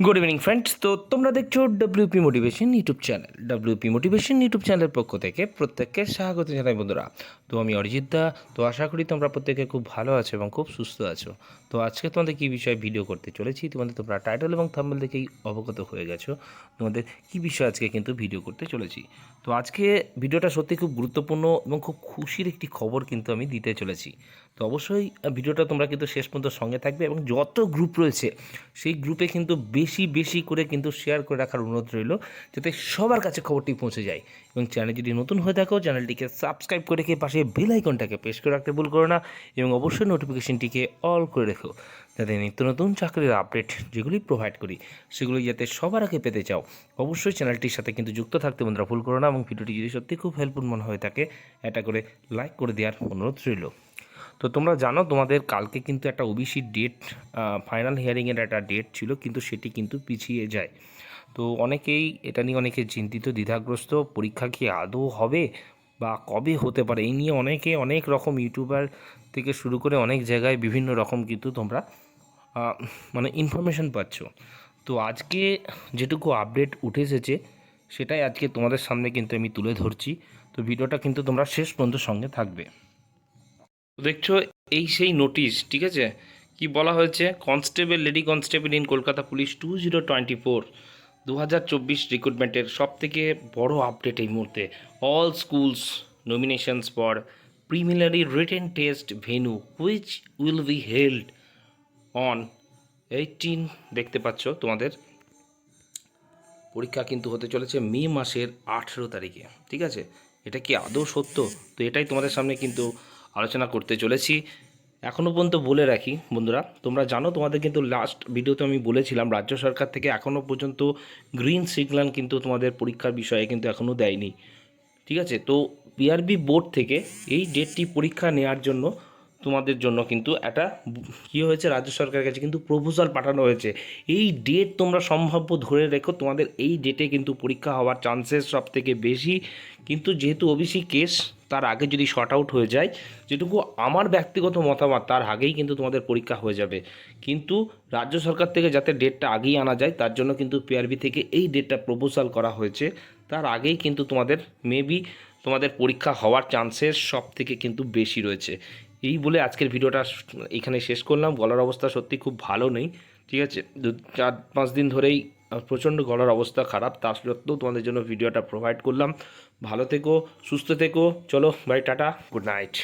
Good evening friends তো তোমরা দেখছ WP motivation YouTube channel WP motivation YouTube চ্যানেলের পক্ষ থেকে প্রত্যেককে স্বাগত জানাই, বন্ধুরা। তো আমি অরিজিৎ দা। তো আশা করি তোমরা প্রত্যেকে খুব ভালো আছো এবং খুব সুস্থ আছো। তো আজকে তোমাদের কী বিষয়ে ভিডিও করতে চলেছি, তোমাদের তোমরা টাইটেল এবং থাম্বেল দেখেই অবগত হয়ে গেছো। তোমাদের কী বিষয়ে আজকে কিন্তু ভিডিও করতে চলেছি। তো আজকে ভিডিওটা সত্যি খুব গুরুত্বপূর্ণ এবং খুব খুশির একটি খবর কিন্তু আমি দিতে চলেছি। তো অবশ্যই ভিডিওটা তোমরা কিন্তু শেষ পর্যন্ত সঙ্গে থাকবে এবং যত গ্রুপ রয়েছে, সেই গ্রুপে কিন্তু বেশি বেশি করে কিন্তু শেয়ার করে রাখার অনুরোধ রইল, যাতে সবার কাছে খবরটি পৌঁছে যায়। এবং চ্যানেল যদি নতুন হয়ে থাকো চ্যানেলটিকে সাবস্ক্রাইব করে রেখে পাশে বেল আইকনটাকে প্রেস করে রাখতে ভুল করো না, এবং অবশ্যই নোটিফিকেশনটিকে অল করে রেখো, যাতে নিত্য নতুন চাকরির আপডেট যেগুলি প্রোভাইড করি, সেগুলি যাতে সবার আগে পেতে চাও। অবশ্যই চ্যানেলটির সাথে কিন্তু যুক্ত থাকতে বন্ধুরা ভুল করো না, এবং ভিডিওটি যদি সত্যি খুব হেল্পফুল মনে হয়ে থাকে এটা করে লাইক করে দেওয়ার অনুরোধ রইল। তো তোমরা জানো তোমাদের কালকে কিন্তু একটা ওবিসি ডেট ফাইনাল হিয়ারিংয়ের একটা ডেট ছিল, কিন্তু সেটি কিন্তু পিছিয়ে যায়। তো অনেকেই এটা নিয়ে অনেকে চিন্তিত, দ্বিধাগ্রস্ত, পরীক্ষা কি আদৌ হবে বা কবে হতে পারে? এই নিয়ে অনেকে অনেক রকম ইউটিউবার থেকে শুরু করে অনেক জায়গায় বিভিন্ন রকম কিন্তু তোমরা মানে ইনফরমেশন পাচ্ছ। তো আজকে যেটুকু আপডেট উঠে এসেছে সেটাই আজকে তোমাদের সামনে কিন্তু আমি তুলে ধরছি। তো ভিডিওটা কিন্তু তোমরা শেষ পর্যন্ত সঙ্গে থাকবে। দেখছ, এই সেই নোটিশ ঠিক আছে? কি বলা হয়েছে? Constable lady constable in Kolkata police two zero twenty four দু হাজার চব্বিশ রিক্রুটমেন্টের সব থেকে বড় আপডেট এই মুহূর্তে। All schools nominations for preliminary written test venue which will be held on eighteen দেখতে পাচ্ছ তোমাদের। পরীক্ষা কিন্তু হতে চলেছে মে মাসের আঠেরো তারিখে, ঠিক আছে? এটা কি আদৌ সত্য? তো এটাই তোমাদের সামনে কিন্তু আলোচনা করতে চলেছি। এখনও পর্যন্ত বলে রাখি, বন্ধুরা, তোমরা জানো তোমাদের কিন্তু লাস্ট ভিডিওতে আমি বলেছিলাম, রাজ্য সরকার থেকে এখনও পর্যন্ত গ্রিন সিগন্যাল কিন্তু তোমাদের পরীক্ষার বিষয়ে কিন্তু এখনও দেয়নি। ঠিক আছে? তো পিআরবি বোর্ড থেকে এই ডেটটি পরীক্ষা নেওয়ার জন্য তোমাদের জন্য কিন্তু একটা কী হয়েছে, রাজ্য সরকারের কাছে কিন্তু প্রপোজাল পাঠানো হয়েছে। এই ডেট তোমরা সম্ভাব্য ধরে রেখো, তোমাদের এই ডেটে কিন্তু পরীক্ষা হওয়ার চান্সেস সব থেকে বেশি। কিন্তু যেহেতু ওবিসি কেস তার আগে যদি শর্ট আউট হয়ে যায়, যেটুকু আমার ব্যক্তিগত মতামত, তার আগেই কিন্তু তোমাদের পরীক্ষা হয়ে যাবে। কিন্তু রাজ্য সরকার থেকে যাতে ডেটটা আগেই আনা যায়, তার জন্য কিন্তু পিআরবি থেকে এই ডেটটা প্রপোজাল করা হয়েছে। তার আগেই কিন্তু তোমাদের মেবি তোমাদের পরীক্ষা হওয়ার চান্সেস সব থেকে কিন্তু বেশি রয়েছে। এই বলে আজকের ভিডিওটা এখানে শেষ করলাম। গলার অবস্থা সত্যি খুব ভালো নেই, ঠিক আছে? দু, চার, পাঁচ দিন ধরেই প্রচণ্ড গলার অবস্থা খারাপ তা সত্ত্বেও তোমাদের জন্য ভিডিওটা প্রোভাইড করলাম। ভালো থেকো, সুস্থ থেকো, চলো বাই টাটা গুড নাইট